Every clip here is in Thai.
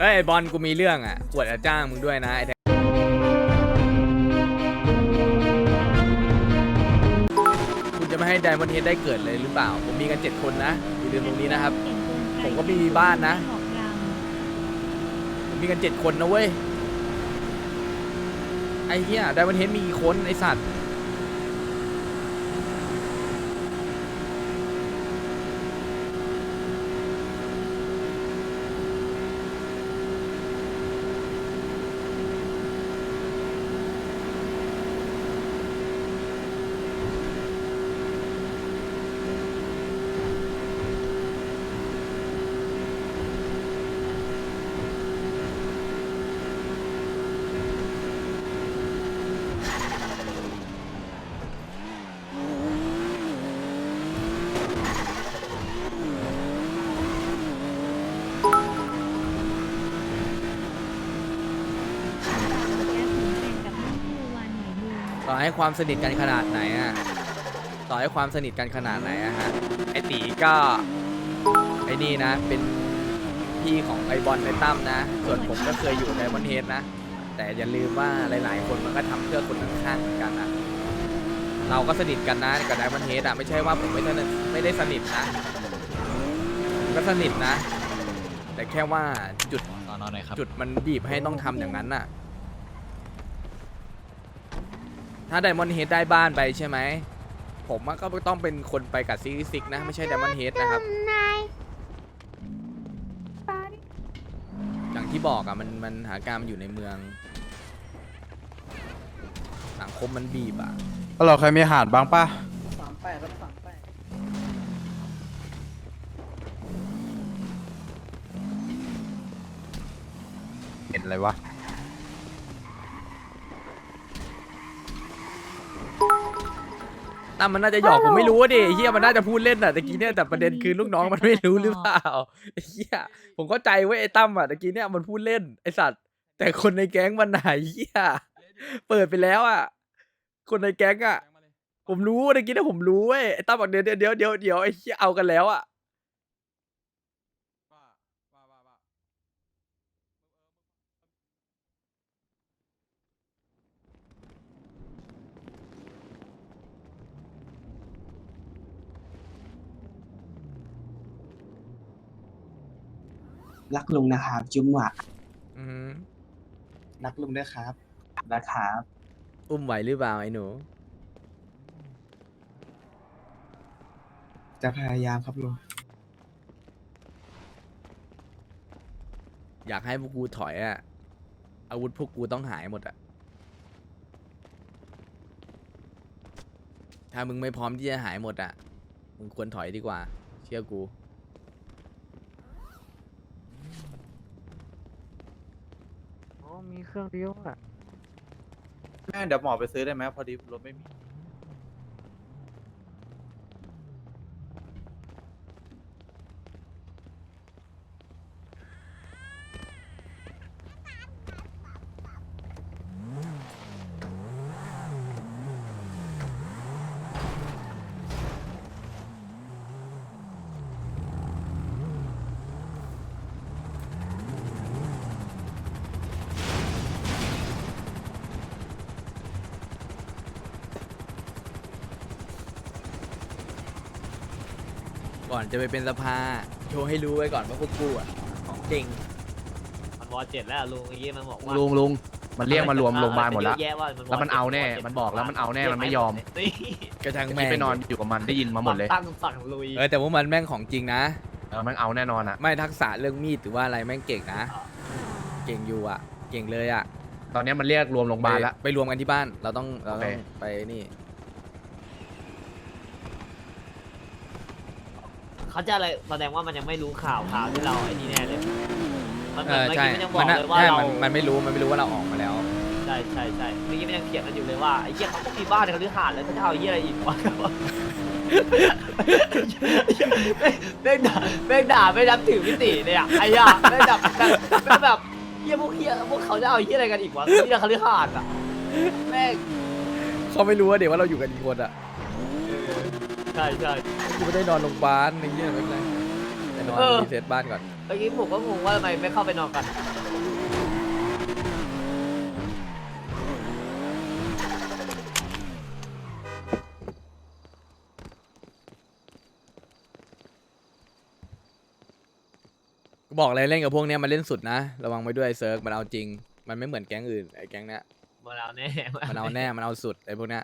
เอ้ยไอ้บอลกูมีเรื่องอะกวดจะจ้างมึงด้วยนะไอ้แดงคุณจะไม่ให้ไดมอนเฮดได้เกิดเลยหรือเปล่า ผมมีกันเจ็ดคนนะอย่าลืมตรงนี้นะครับ ผมก็มีบ้านนะ ผมมีกันเจ็ดคนนะเว้ย ไอ้เหี้ยไดมอนเฮดมีกี่คนไอ้สัตว์ ต่อให้ความสนิทกันขนาดไหนอะต่อให้ความสนิทกันขนาดไหนอะฮะไอตีก็ไอนี่นะ เป็นพี่ของไอบอลไอตั้มนะ ส่วนผมก็เคยอยู่ในมอนเฮดนะ แต่อย่าลืมว่าหลาย ๆ คนมันก็ทำเพื่อคนข้างๆเหมือนกันอะเราก็สนิทกันนะกับไดมอนเฮดอะไม่ใช่ว่าผมไม่สนิทไม่ได้สนิทนะผมก็สนิทนะ แต่แค่ว่าจุด ตอนนอนหน่อยครับ จุดมันบีบให้ต้องทำอย่างนั้นน่ะ ถ้าไดมอนด์เฮดได้บ้านไปใช่ไหม ผมอะก็ต้องเป็นคนไปกับซีรีส์ซิกนะ ไม่ใช่ไดมอนด์เฮดนะครับอย่างที่บอกอะมันมันหาการมันอยู่ในเมือง สังคมมันบีบอะเราเคยมีหาดบ้างปะสามแปดครับสามแปดเห็นอะไรวะ ตั้มมันน่าจะหยอกผมไม่รู้อะดิไอ้เฮียมันน่าจะพูดเล่นอะตะกี้เนี่ยแต่ประเด็นคือลูกน้องมันไม่รู้หรือเปล่าไอ้เฮียผมเข้าใจเว้ยไอ้ตั้มอะตะกี้เนี่ยมันพูดเล่นไอ้สัตว์ แต่คนในแก๊งมันไหนเฮียเปิดไปแล้วอะคนในแก๊งอะผมรู้ตะกี้เนี่ยผมรู้เว้ยไอ้ตั้มบอกเดี๋ยวเดี๋ยวเดี๋ยวเดี๋ยวเดี๋ยวไอ้เฮียเอากันแล้วอะ รักลุงนะครับ จุ๊บหวะอืมรักลุงด้วยครับนะครับ อุ้มไหวหรือเปล่าไอ้หนู จะพยายามครับลุงอยากให้พวกกูถอยอะอาวุธพวกกูต้องหายหมดอะถ้ามึงไม่พร้อมที่จะหายหมดอะมึงควรถอยดีกว่า เชื่อกู อ๋อมี เครื่องเดียวอะแม่เดี๋ยวหมอไปซื้อได้ไหมพอดีรถไม่มี ก่อนจะไปเป็นสภาโชว์ให้รู้ไว้ก่อนว่าพวกกูอะของจริงมันวอเจ็ดแล้วลุงเมื่อกี้มันบอกว่าลุงลุงมันเรียกมารวมโรงพยาบาลหมดแล้วเยอะะว่าแล้วมันเอาแน่ มันบอกแล้วมันเอาแน่ มันไม่ยอมนี่กระชังที่แม่งไปนอนอยู่กับมันได้ยินมาหมดเลย ตั้งสั่งลุย เออแต่ว่ามันแม่งของจริงนะเออมันเอาแน่นอนอะไม่ทักษะเรื่องมีดหรือว่าอะไรแม่งเก่งนะ เก่งอยู่อะเก่งเลยอะตอนนี้มันเรียกรวมโรงพยาบาลแล้ว ไปรวมกันที่บ้าน เราต้องเราต้องโอเคไปนี่ เขาจะอะไรแสดงว่ามันยังไม่รู้ข่าวข่าวที่เราไอ้นี่แน่เลย มันเหเอมือนอเมื่อใช่กี้มันยังบอมักนน่ะเลยว่าใช่เรามันมันไม่รู้มันไม่รู้ว่าเราออกมาแล้ว ใช่ใช่ใช่เมื่อกี้มันยังเถียงกันอยู่เลยว่าไอ้เหี้ยเขาก็มีบ้านในคฤหาสน์เลยเขาจะเอาไอ้เหี้ยอะไรอีกวะเม่งด่าเม่งด่าไม่นับถือมิติเลยอะไอ้ย่าไม่แบบแบบแบบเหี้ยพวกเหี้ยพวกเขาจะเอาไอ้เหี้ยอะไรกันอีกวะที่ในคฤหาสน์อะแม่ง เขาไม่รู้ว่าเดี๋ยวว่าเราอยู่กันกี่คนอะ ใช่ใช่ กูไม่ได้นอนโรงพยาบาลไอ้เงี้ยไม่เป็นไรแต่นอนเออ รีเซ็ตบ้านก่อน เมื่อกี้ผมก็งงว่าทำไมไม่เข้าไปนอนกันกูบอกเลยเล่นกับพวกเนี้ยมันเล่นสุดนะ ระวังไว้ด้วยเซิร์กมันเอาจริง มันไม่เหมือนแก๊งอื่นไอ้แก๊งเนี้ย มาแล้วแน่ มันเอาแน่ มันเอาสุดไอ้พวกเนี้ย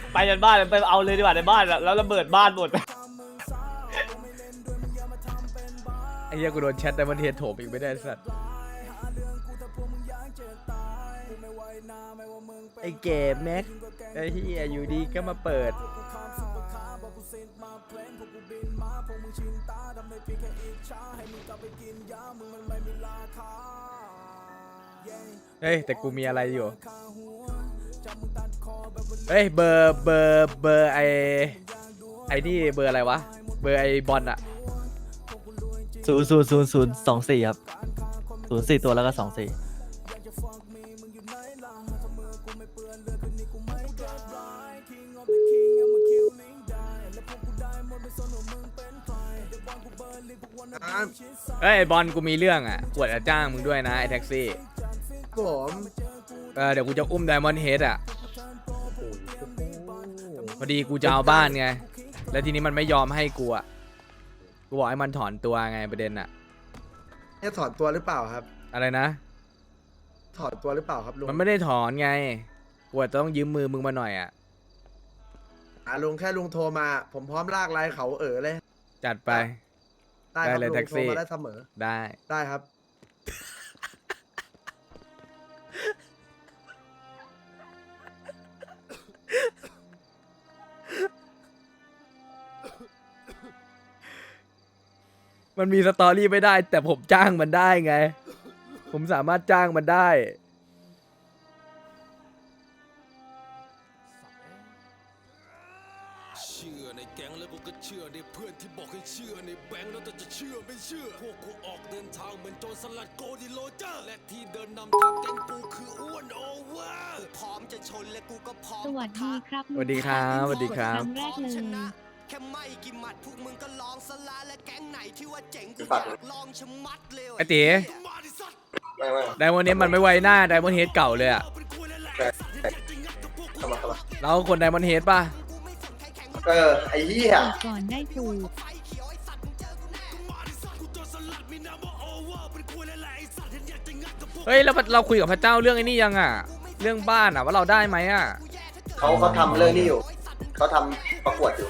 ไปยันบ้านไปเอาเลยดีกว่าในบ้านอะแล้วระเบิดบ้านหมด ไอ้เหี้ยกูโดนแชทแต่มันเทโถมอีกไม่ได้ไอ้สัตว์ไอ้เกมแม็กไอ้เหี้ยอยู่ดีก็มาเปิด เฮ้ยแต่กูมีอะไรอยู่ เฮ้ยเบอร์เบอร์เบอร์ไอไอนี่เบอร์อะไรวะ เบอร์ไอบอลอะศูนย์ศูนย์ศูนย์ศูนย์สองสี่ครับศูนย์สี่ตัวแล้วก็สองสี่เอ้ยไอบอลกูมีเรื่องอะกวดจะจ้างมึงด้วยนะไอแท็กซี่ผม เออเดี๋ยวกูจะอุ้มไดมอนด์เฮดอะพอดีกูจะเอาบ้านไง แล้วทีนี้มันไม่ยอมให้กูอะ กูบอกให้มันถอนตัวไงประเด็นอะจะถอนตัวหรือเปล่าครับ อะไรนะ ถอนตัวหรือเปล่าครับลุงมันไม่ได้ถอนไง กูอาจจะต้องยืมมือมึงมาหน่อยอะ อ่าลุงแค่ลุงโทรมา ผมพร้อมลากไลน์เขาเออเลยจัดไป ได้ครับได้เลยลุงแท็กซี่ โทรมาได้เสมอได้ ได้ครับ มันมีสตอรี่ไม่ได้ แต่ผมจ้างมันได้ไง ผมสามารถจ้างมันได้ เชื่อในแก๊งแล้วกูก็เชื่อในเพื่อนที่บอกให้เชื่อในแบงค์แล้วแต่จะเชื่อไม่เชื่อ พวกกูออกเดินทางเหมือนโจรสลัดโกดิโลเจอร์และที่เดินนำทางแก๊งกูคืออ้วนโอเวอร์พร้อมจะชนและกูก็พร้อมสวัสดีครับสวัสดีครับสวัสดีครับ ครั้งแรกเลย แค่ไม่กี่หมัดพวกมึงก็ลองสลาและแก๊งไหนที่ว่าเจ๋งกูอยากลองชะมัดเลยไอ้ตีมาดิสัตว์ไดมอนด์เฮดมันไม่ไวหน้าไดมอนด์เฮดเก่าเลยอะเป็นคุยแล้วแหละเราคนไดมอนด์เฮดป่ะ เออไอ้เหี้ยก่อนได้ถูกเฮ้ยแล้วเราคุยกับพระเจ้าเรื่องไอ้นี่ยังอะ เรื่องบ้านอะว่าเราได้ไหมอะ เขาเขาทำเรื่องนี้อยู่ เขาทำประกวดอยู่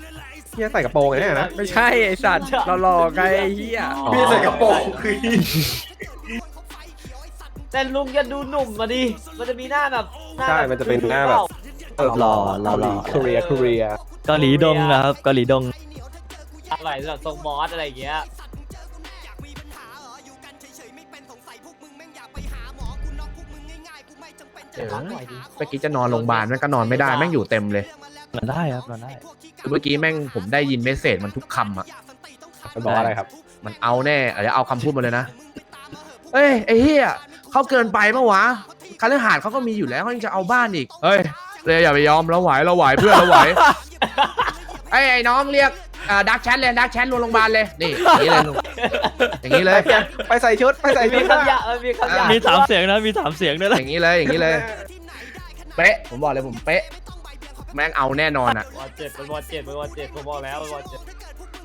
เฮียใส่กระโปรงไงเนี่ยนะไม่ใช่ไอ้สัตว์เราหลอกไงไอ้เหี้ยพี่ใส่กระโปรงคือแต่ลุงจะดูหนุ่มมาดิ มันจะมีหน้าแบบหน้าใช่ มันจะเป็นหน้าแบบรอรอรอเกาหลีเกาหลีเกาหลีดงนะครับเกาหลีดงอะไรแบบทรงบอสอะไรอย่างเงี้ยเออเมื่อกี้จะนอนโรงพยาบาลแม่งก็นอนไม่ได้แม่งอยู่เต็มเลยนอนได้ครับนอนได้ คือเมื่อกี้แม่งผมได้ยินเมสเซจมันทุกคำอะมันบอกอะไรครับ มันเอาแน่เดี๋ยวเอาคำพูดมาเลยนะ เอ้ยไอ้เฮียเขาเกินไปปะวะคาลือหาดเขาก็มีอยู่แล้วเขายังจะเอาบ้านอีก เฮ้ยเลยอย่าไปยอมเราไหวเราไหวเพื่อนเราไหวไอ้ไอ้น้องเรียกดักแชทเลยดักแชทลงโรงพยาบาลเลยนี่อย่างนี้เลยลุงอย่างนี้เลย ไปใส่ชุดไปใส่มีคำหยาบเออมีคำหยาบมีสามเสียงนะมีสามเสียงด้วยอนะย่างนี้เลยอย่างนี้เลย เป๊ะผมบอกเลยผมเป๊ะ แม่งเอาแน่นอนอะ วอเจ็ดเป็นวอเจ็ดเป็นวอเจ็ดผมบอกแล้ววอเจ็ด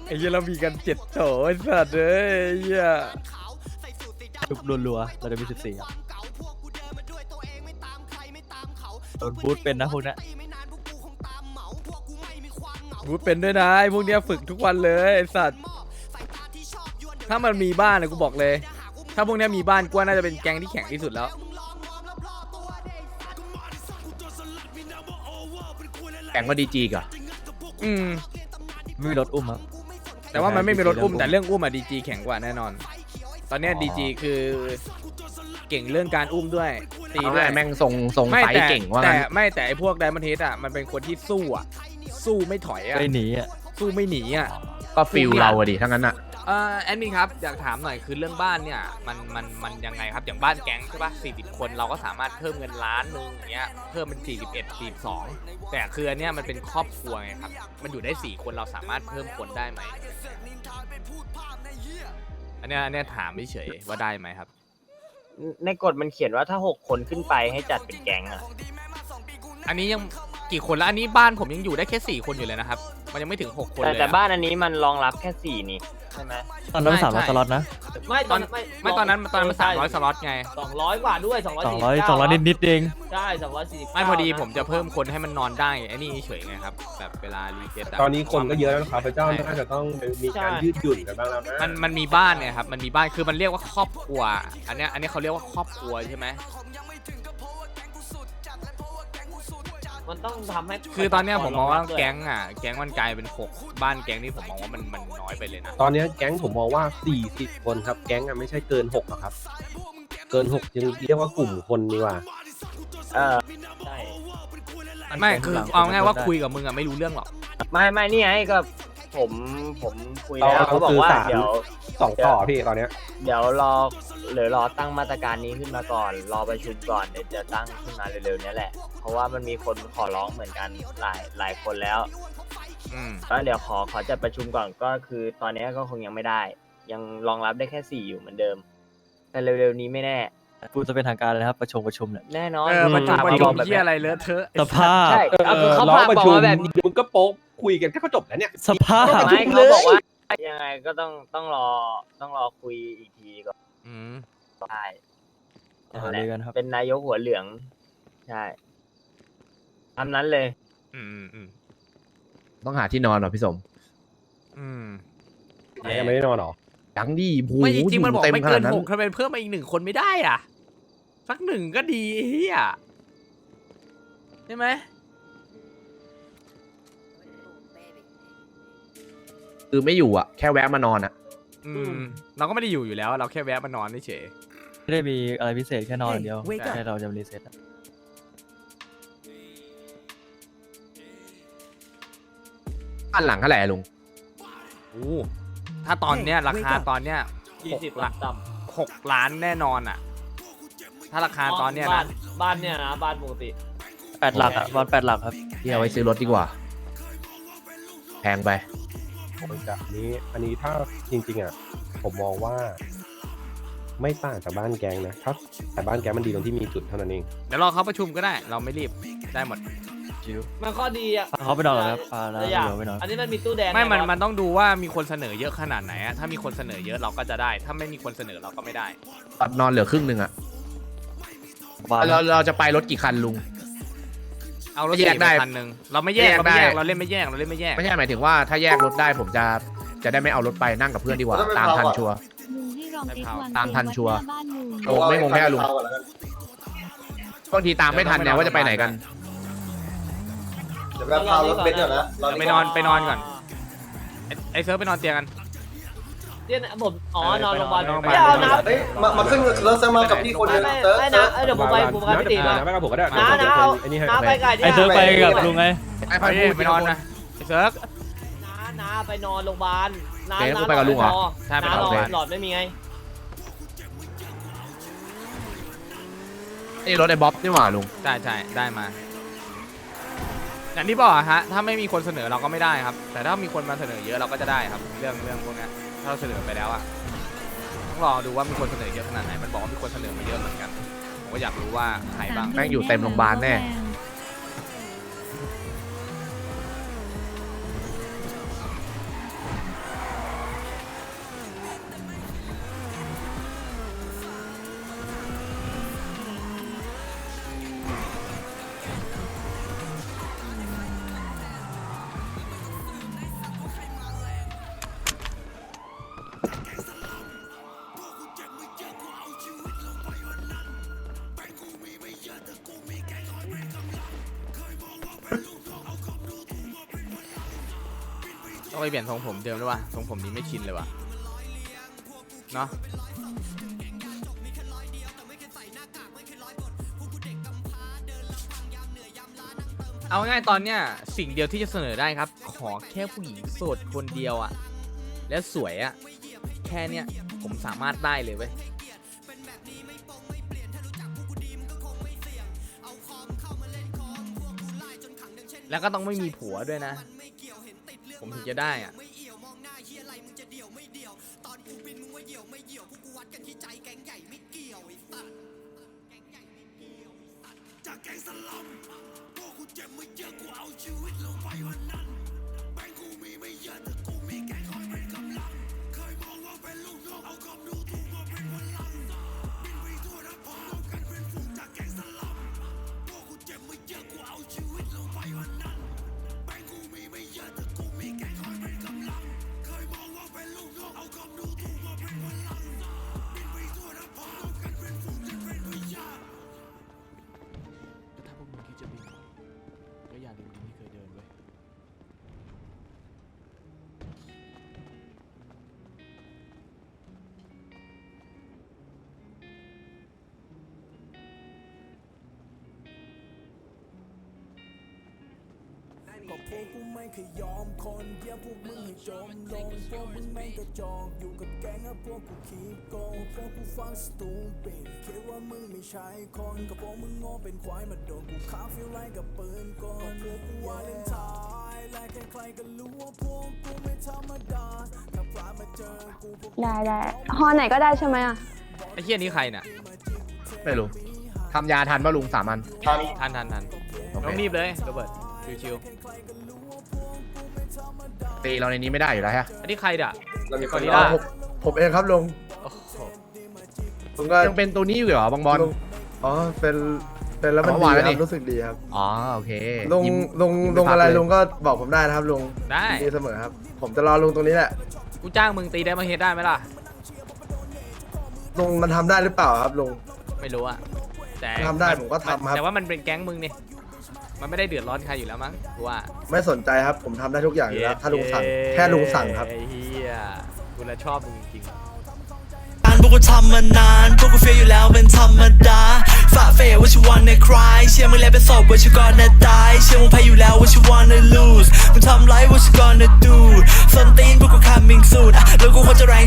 ไอ้เหี้ยเรามีกันเจ็ดโถไอ้สัตว์เอ้ยไอ้เหี้ยชุบรัวๆเราจะมีสิบสี่โดนบูทเป็นนะพวกเนี้ยกูเป็นด้วยนะไอ้พวกเนี้ยฝึกทุกวันเลยไอ้สัตว์ถ้ามันมีบ้านนะกูบอกเลย ถ้าพวกเนี้ยมีบ้านกูว่าน่าจะเป็นแก๊งที่แข็งที่สุดแล้ว แข่งว่าดีจีก่ะอืม ไม่มีรถอุ้มครับ แต่ว่ามันไม่มีรถอุ้ม แต่เรื่องอุ้มอะดีจีแข็งกว่าแน่นอน ตอนเนี้ยดีจีคือ เก่งเรื่องการอุ้มด้วย ตีเอาด้วไงยแม่งทรงทรงไม่ไฟแต่เก่งว่าแต่งั้นไม่แต่ไอพวกไดมอนเทสอะมันเป็นคนที่สู้อะสู้ไม่ถอยอะไม่หนีอะสู้ไม่หนีอะ ก็ฟิลเราอะดิทั้งนั้นอะ เอ่อแอดมินครับอยากถามหน่อยคือเรื่องบ้านเนี่ยมันมันมันยังไงครับอย่างบ้านแก๊งใช่ปะ40 คนเราก็สามารถเพิ่มเงินล้านหนึงอย่างเงี้ยเพิ่มเป็น 41 42 แต่คืออันเนี้ยมันเป็นครอบครัวไงครับมันอยู่ได้ 4 คนเราสามารถเพิ่มคนได้ไหมอันเนี้ยอันเนี้ยถามเฉยๆว่าได้ไหมครับในกฎมันเขียนว่าถ้าหกคนขึ้นไปให้จัดเป็นแก๊งอะอันนี้ยังกี่คนแล้วอันนี้บ้านผมยังอยู่ได้แค่ 4 คนอยู่เลยนะครับ มันยังไม่ถึง 6 คนแต่เลยแต่อะ บ้านอันนี้มันรองรับแค่สี่นี่ ใช่ไหมตอนนั้นใช่ สามร้อยใช่สล็อตนะไม่ตอนไม่ตอนนั้นตอนนั้นมัน300สล็อตไง สองร้อยกว่าด้วยสองร้อยสองร้อยสองร้อยนิดๆเอง ใช่สองร้อยสี่สิบไม่พอดีผมจะเพิ่มคนให้มันนอนได้ไอ้นี่เฉยไงครับ แบบเวลารีเซ็ตตอนนี้คนก็เยอะแล้วนะครับพระเจ้าน่าจะต้องมีการยืดหยุ่นกันบ้างแล้วนะมันมันมีบ้านเนี่ยครับ มันมีบ้านคือมันเรียกว่าครอบครัว อันเนี้ยอันนี้เขาเรียกว่าครอบครัวใช่ไหม มันต้องทำให้คือตอนเนี้ยผมมองว่าด้วยแก๊งอะแก๊งมันกลายเป็นหกบ้านแก๊งนี่ผมมองว่ามันมันน้อยไปเลยนะ ตอนนี้แก๊งผมมองว่า 40 คนครับ แก๊งอะไม่ใช่เกิน6หรอกครับ เกิน6ยังเรียกว่ากลุ่มคนดีกว่า เออใช่ไม่คือเอาง่ายว่าคุยกับมึงอะไม่รู้เรื่องหรอก ไม่ไม่นี่ไงก็ ผมผมคุยแล้วเราเขาบอกว่าสื่อสารเดี๋ยวสองต่อพี่ตอนเนี้ยเดี๋ยวรอหรือรอตั้งมาตรการนี้ขึ้นมาก่อน รอประชุมก่อนเดี๋ยวจะตั้งขึ้นมาเร็วๆเนี้แหละ เพราะว่ามันมีคนขอร้องเหมือนกันหลายหลายคนแล้วอืมก็เดี๋ยวขอขอจัดประชุมก่อนก็คือ ตอนนี้ก็คงยังไม่ได้ ยังรองรับได้แค่สี่อยู่เหมือนเดิม แต่เร็วๆนี้ไม่แน่ พูดจะเป็นทางการเลยนะครับประชุมประชุมเนี่ย แน่นอนเออประจุฝากประมาจุบอกแบบที่เนี้ยอะไรเลอะเทอะไอ้สภาพ ใช่เอาคือเขาฝากบอกมาแบบนี้มึงก็โป๊กคุยกันแค่ก็จบแล้วเนี่ย สภาพ ไม่เขาบอกว่ายังไงก็ต้องต้องรอต้องรอคุยอีกทีก่อนอืมใช่หารือกันครับ เป็นนายกหัวเหลือง ใช่ทำนั้นเลย อืมอืมอืมต้องหาที่นอนเหรอพี่สมอืมยังไม่ได้นอนหรอยังดีผูไม่จริงๆมันบอกเต็มไม่ขเกินาดนนั้นหกทำไมเพิ่มมาอีกหนึ่งคนไม่ได้อะ สักหนึ่งก็ดีเฮียใช่ไหมคือไม่อยู่อะ แค่แวะมานอนอะ อืม เราก็ไม่ได้อยู่อยู่แล้ว เราแค่แวะมานอนเฉยไม่ได้มีอะไรพิเศษแค่นอนอย่างเดียว wake up แค่เราจะรีเซ็ตอะบ้านหลังเท่าไหร่อะลุงโอ้ถ้าตอนเนี้ยราคาตอนเนี้ยยี่สิบหลักต่หกล้านแน่นอนอะ ถ้าราคาำตอนเนี้ยบ้านะนบ้านเนี่ยนะบ้านปกติ แปดหลักอะวันแปดหลักครับ ที่เอาไว้ซื้อรถดีกว่า แพงไป จากนี้อันนี้ถ้าจริงๆอะผมมองว่า ไม่ต่างจากบ้านแกงนะถ้าแต่บ้านแกงมันดีตรงที่มีจุดเท่านั้นเอง เดี๋ยวรอเขาประชุมก็ได้ เราไม่รีบได้หมดชิวมันข้อดีอะพาเขาไปนอนเหรอครับพาแล้วแต่อย่างเดี๋ยวไปนอนอันนี้มันมีตู้แดงไม่ มันด้วยะมันต้องดูว่ามีคนเสนอเยอะขนาดไหนอะถ้ามีคนเสนอเยอะเราก็จะได้ ถ้าไม่มีคนเสนอเราก็ไม่ได้ ตัดนอนเหลือครึ่งหนึ่งอะ บ้านเราเราจะไปรถกี่คันลุง เอารถแยกสี่ได้ไปคันหนึ่งเราไม่แยกแยกเราไม่แยกได้เราเล่นไม่แยกเราเล่นไม่แยกไม่ใช่หมายถึงว่าถ้าแยกรถได้ผมจะจะได้ไม่เอารถไปนั่งกับเพื่อนดีกว่าตามทันชัวร์ลุงให้รองเอ็กซ์วางตามทันชัวร์บ้านลุงโอ้ไม่งงแค่ลุงบางทีตามไม่ทันเนี่ยว่าจะไปไหนกันเดี๋ยวเราพารถเบนซ์ก่อนนะเดี๋ยวไปนอนไปนอนก่อนไอ้ไอ้เซิร์ฟไปนอนเตียงกัน เนี่ยนะผมอ๋อนอนโรงพยาบาลนอนโรงพยาบาลไม่เอานะเฮ้ยมามาขึ้นรถซะมากับพี่คนเดียวไม่เติร์ไม่นะเอ้ยเดี๋ยวผมไปผมไปพี่ตีมาไม่กับผมก็ได้น้าน้าเอาน้าไปไกลไอเธอไปกับลุงไงไอ้ไปพันพูดไปนอนนะไอ้เซิร์ฟน้าน้าไปนอนโรงพยาบาลน้าเอ๊ะน้ากูไปกับลุงเหรอใช่ไปน้านอนหลอโรงพยาบาลดหลอดไม่มีไงนี่รถไอ้บ๊อบนี่หว่าลุงใช่ใช่ได้มาอย่างที่บอกอะฮะถ้าไม่มีคนเสนอเราก็ไม่ได้ครับ แต่ถ้ามีคนมาเสนอเยอะเราก็จะได้ครับ เรื่องเรื่องพวกเนี้ย ถ้าเราเสนอไปแล้วอะต้องรอดูว่ามีคนเสนอเยอะขนาดไหนมันบอกว่ามีคนเสนอมาเยอะเหมือนกันผมก็อยากรู้ว่าใครบ้าง แม่งอยู่เต็มโรงพยาบาลแน่ ต้องไปเปลี่ยนทรงผมเดิมด้วยว่ะทรงผมนี้ไม่ชินเลยว่ะเนาะเอาง่ายตอนเนี้ยสิ่งเดียวที่จะเสนอได้ครับ ขอแค่ผู้หญิงโสดคนเดียวอะแล้วสวยอะแค่เนี้ยผมสามารถได้เลยเว้ยแล้วก็ต้องไม่มีผัวด้วยนะ ผมถึงจะได้อะไม่เอี่วมองหน้าเฮียอะไรมึงจะเดี่ยวไม่เดี่ยว ตอนกูบินมึงไม่เดี่ยวไม่เดี่ยวพวกกูวัดกันที่ใจแก๊งใหญ่ไม่เกี่ยวไอ้สัตว์แก๊งใหญ่ไม่เกี่ยวไอ้สัตว์จากแก๊งสลอมพวกกูเจ็บไม่เยอะกูเอาชีวิตลงไปวันนั้นแบงกูมีไม่เยอะแต่กูมีแก๊งคอยเป็นกำลัง เคยมองว่าเป็นลูกน้องเอาความรู้ถูกมาเป็นพลังบินไปทั่วนะพรวมกันเป็นฝูงจากแก๊งสลอมพวกกูเจ็บไม่เยอะกูเอาชีวิตลงไปวันนั้นแบงกูมีไม่เยอะแต่ ที่แกคอยเป็นกำลัง เคยมองว่าเป็นลูกน้องเอาความดูถูกมาเป็นพลัง ก็พวกกูไม่เคยยอมคนเดียวพวกมึงให้จมลงพวกมึงแม่งกระจอกอยู่กับแก๊งอะพวกกูขี้โกงพวกกูฟังสตูปิดคิดว่ามึงไม่ใช่คนก็พวกมึงโง่เป็นควายมาโดนกูค้าฟิลไลกับปืนกลพวกกูวาเลนไทน์และใครๆก็รู้ว่าพวกกูไม่ธรรมดาถ้าพลาดมาเจอกูพวกได้ได้ฮอไหนก็ได้ใช่ไหมอะไอ้เฮียนี่ใครน่ะไม่รู้ทำยาทันป่ะลุงสามอันทันทันทันทันโอเค ต้องรีบเลยโรเบิร์ต ชิวตีเราในนี้ไม่ได้อยู่แล้วฮะๆอันนี้ใครด่ะ เรามีกคอนริรล่าผมผมเองครับลุงโอ้โหผมก็ยังเป็นตัวนี้อยู่เหรอบางบอล ลุงอ๋อเป็นเป็นแล้วมันเมื่อดีวานแล้วคนี่ รับรู้สึกดีครับอ๋อโอเคลุงยิ้ม ลุงยิ้มลุงไม่พักอะไรเลย ลุงก็บอกผมได้นะครับลุงได้ ดีเสมอครับ ผมจะรอลุงตรงนี้แหละกูจ้างมึงตีได้มาเฮดได้ไหมล่ะ ลุงมันทำได้หรือเปล่าครับลุง ไม่รู้อะแต่ทำได้ผมก็ทำครับ แต่ว่ามันเป็นแก๊งมึงนี่ มันไม่ได้เดือดร้อนใครอยู่แล้วมั้งกูว่าไม่สนใจครับ ผมทำได้ทุกอย่างอยู่แล้ว ถ้าลุงสั่ง แค่ลุงสั่งครับ ไอ้เฮียกูละชอบมึงจริงๆพวกกูทำมานานพวกกูเฟียอยู่แล้วเป็นธรรมดาฝ่าเฟยว่าชิวันในคลายเชื่อมึงแล้วเป็นศพว่าชิวก่อนนะตายเชื่อมึงแพ้อยู่แล้วว่าชิวันใน lose มึงทำไรว่าชิ gonna do ส้นตีนพวกกู coming soon อะแล้วกูควรจะแรง